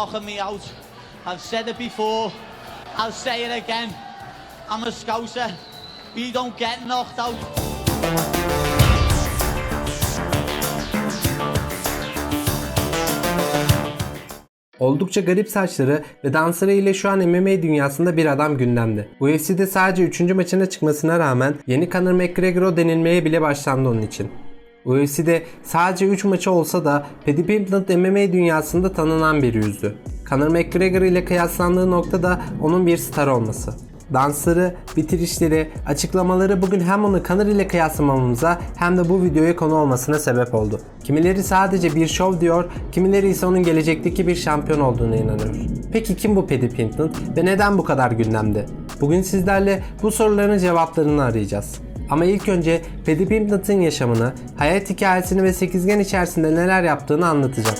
knocking me out. I've said it before. I'll say it again. I'm a scouser. We don't get knocked out. Oldukça garip saçları ve dansları ile şu an MMA dünyasında bir adam gündemde. UFC'de sadece 3. maçına çıkmasına rağmen yeni Conor McGregor'o denilmeye bile başlandı onun için. UFC'de sadece 3 maçı olsa da Paddy Pimblett MMA dünyasında tanınan bir yüzdü. Conor McGregor ile kıyaslandığı nokta da onun bir star olması. Dansları, bitirişleri, açıklamaları bugün hem onu Conor ile kıyaslamamıza hem de bu videoya konu olmasına sebep oldu. Kimileri sadece bir şov diyor, kimileri ise onun gelecekteki bir şampiyon olduğuna inanıyor. Peki kim bu Paddy Pimblett ve neden bu kadar gündemde? Bugün sizlerle bu soruların cevaplarını arayacağız. Ama ilk önce Paddy Pimblett'ın yaşamını, hayat hikayesini ve sekizgen içerisinde neler yaptığını anlatacağım.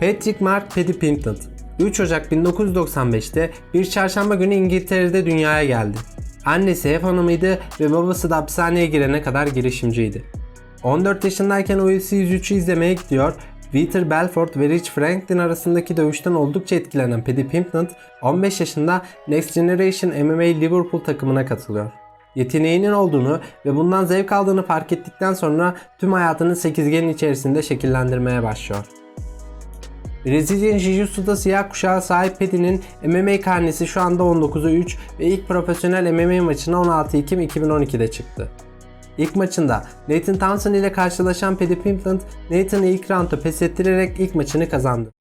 Patrick Mark Paddy Pimblett 3 Ocak 1995'te bir çarşamba günü İngiltere'de dünyaya geldi. Annesi ev hanımıydı ve babası da hapishaneye girene kadar girişimciydi. 14 yaşındayken UFC 103'ü izlemeye gidiyor, Peter Belfort ve Rich Franklin arasındaki dövüşten oldukça etkilenen Paddy Pimblett 15 yaşında Next Generation MMA Liverpool takımına katılıyor. Yeteneğinin olduğunu ve bundan zevk aldığını fark ettikten sonra tüm hayatını sekizgenin içerisinde şekillendirmeye başlıyor. Brezilya Jiu-Jitsu'da siyah kuşağı sahip Paddy'nin MMA karnesi şu anda 19'a 3 ve ilk profesyonel MMA maçına 16 Ekim 2012'de çıktı. İlk maçında Nathan Townsend ile karşılaşan Paddy Pimblett, Nathan'ı ilk roundda pes ettirerek ilk maçını kazandı.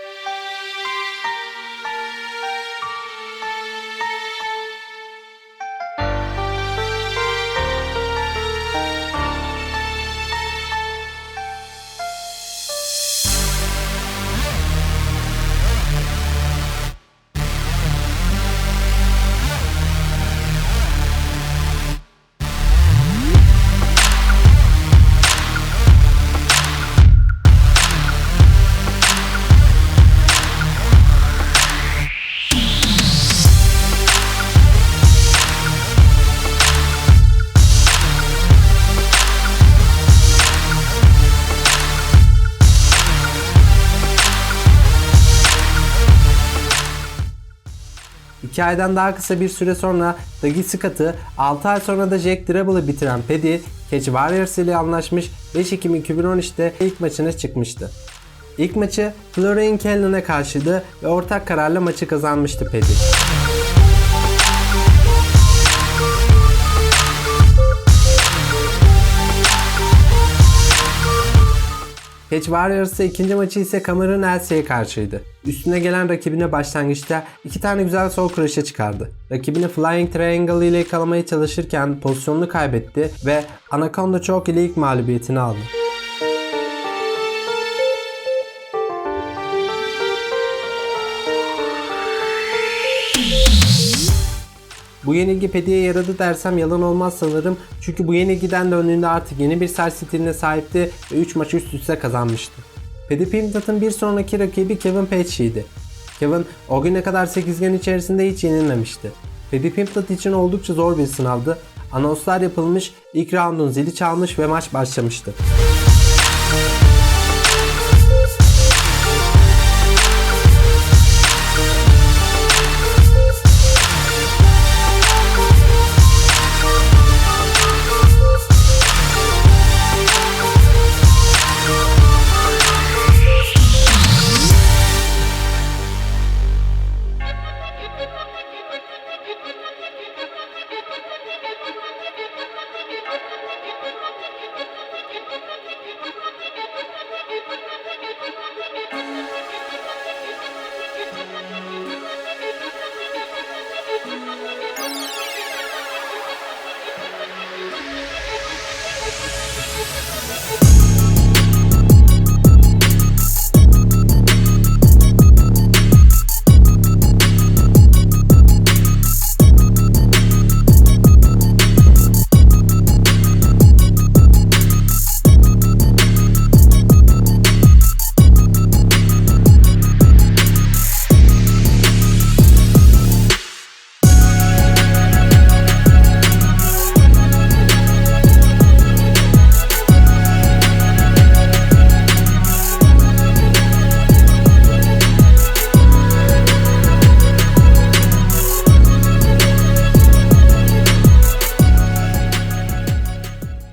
İki aydan daha kısa bir süre sonra Dougie Scott'ı 6 ay sonra da Jack Drabble'ı bitiren Paddy, Cage Warriors ile anlaşmış 5 Ekim 2013'te ilk maçına çıkmıştı. İlk maçı Florian Kellen'e karşıydı ve ortak kararla maçı kazanmıştı Paddy. Cage Warriors'ta ikinci maçı ise Cameron Elsie'ye karşıydı. Üstüne gelen rakibine başlangıçta iki tane güzel sol kroşe çıkardı. Rakibini Flying Triangle ile yakalamaya çalışırken pozisyonunu kaybetti ve Anaconda Choke ile ilk mağlubiyetini aldı. Bu yenilgi Paddy'ye yaradı dersem yalan olmaz sanırım. Çünkü bu yenilgiden döndüğünde artık yeni bir sert stiline sahipti ve 3 maç üst üste kazanmıştı. Paddy Pimblett'ın bir sonraki rakibi Kevin Patchy'ydi. Kevin o güne kadar 8 içerisinde hiç yenilmemişti. Paddy Pimblett için oldukça zor bir sınavdı. Anonslar yapılmış, ilk roundun zili çalmış ve maç başlamıştı.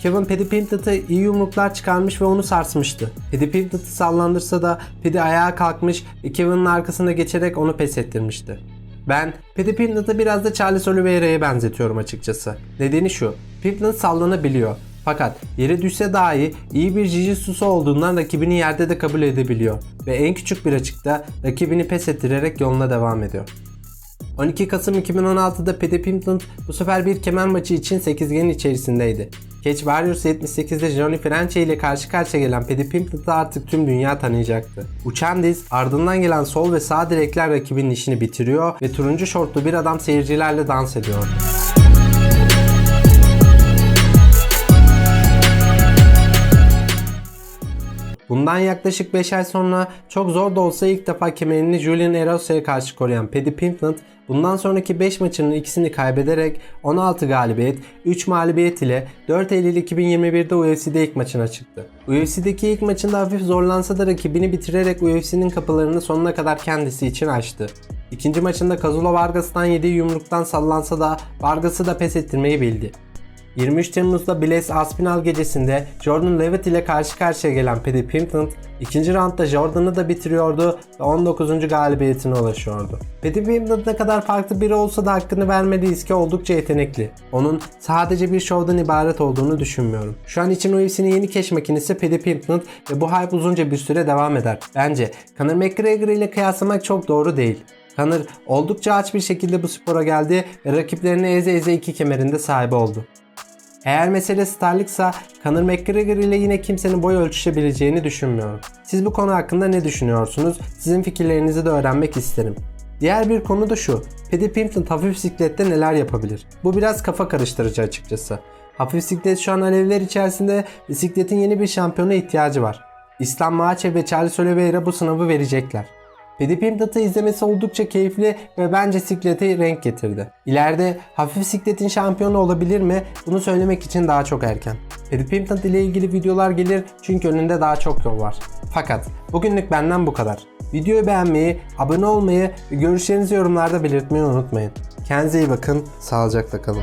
Kevin Paddy Pimplet'a iyi yumruklar çıkarmış ve onu sarsmıştı. Paddy Pimplet'ı sallandırsa da Paddy ayağa kalkmış ve Kevin'in arkasına geçerek onu pes ettirmişti. Ben Paddy Pimplet'ı biraz da Charles Oliveira'ya benzetiyorum açıkçası. Nedeni şu, Pimplet sallanabiliyor. Fakat yere düşse dahi iyi bir jijitsusu olduğundan rakibini yerde de kabul edebiliyor. Ve en küçük bir açıkta rakibini pes ettirerek yoluna devam ediyor. 12 Kasım 2016'da Paddy Pimpton bu sefer bir kemer maçı için sekizgenin içerisindeydi. Cage Warriors 78'de Johnny Franchi ile karşı karşıya gelen Paddy Pimpton'ı artık tüm dünya tanıyacaktı. Uçan diz ardından gelen sol ve sağ direkler rakibinin işini bitiriyor ve turuncu şortlu bir adam seyircilerle dans ediyordu. Bundan yaklaşık 5 ay sonra çok zor da olsa ilk defa kemerini Julian Erosa'ya karşı koruyan Paddy Pimpton bundan sonraki 5 maçının ikisini kaybederek 16 galibiyet, 3 mağlubiyet ile 4 Eylül 2021'de UFC'de ilk maçına çıktı. UFC'deki ilk maçında hafif zorlansa da rakibini bitirerek UFC'nin kapılarını sonuna kadar kendisi için açtı. İkinci maçında Kazulo Vargas'tan yediği yumruktan sallansa da Vargas'ı da pes ettirmeyi bildi. 23 Temmuz'da Blaise Aspinall gecesinde Jordan Levitt ile karşı karşıya gelen Paddy Pimpton ikinci roundda Jordan'ı da bitiriyordu ve 19. galibiyetine ulaşıyordu. Paddy Pimpton ne kadar farklı biri olsa da hakkını vermediğiz ki oldukça yetenekli. Onun sadece bir şovdan ibaret olduğunu düşünmüyorum. Şu an için UFC'nin yeni keş makinesi Paddy Pimpton ve bu hype uzunca bir süre devam eder. Bence Conor McGregor ile kıyaslamak çok doğru değil. Conor oldukça aç bir şekilde bu spora geldi ve rakiplerini eze eze iki kemerinde sahibi oldu. Eğer mesele starlıksa Conor McGregor ile yine kimsenin boy ölçüşebileceğini düşünmüyorum. Siz bu konu hakkında ne düşünüyorsunuz? Sizin fikirlerinizi de öğrenmek isterim. Diğer bir konu da şu. Paddy Pimpton hafif bisiklette neler yapabilir? Bu biraz kafa karıştırıcı açıkçası. Hafif bisiklet şu an alevler içerisinde bisikletin yeni bir şampiyona ihtiyacı var. İslam Makhachev ve Charles Oliveira bu sınavı verecekler. Paddy Pimplet'ı izlemesi oldukça keyifli ve bence siklete renk getirdi. İleride hafif sikletin şampiyonu olabilir mi? Bunu söylemek için daha çok erken. Paddy Pimplet ile ilgili videolar gelir çünkü önünde daha çok yol var. Fakat bugünlük benden bu kadar. Videoyu beğenmeyi, abone olmayı ve görüşlerinizi yorumlarda belirtmeyi unutmayın. Kendinize iyi bakın, sağlıcakla kalın.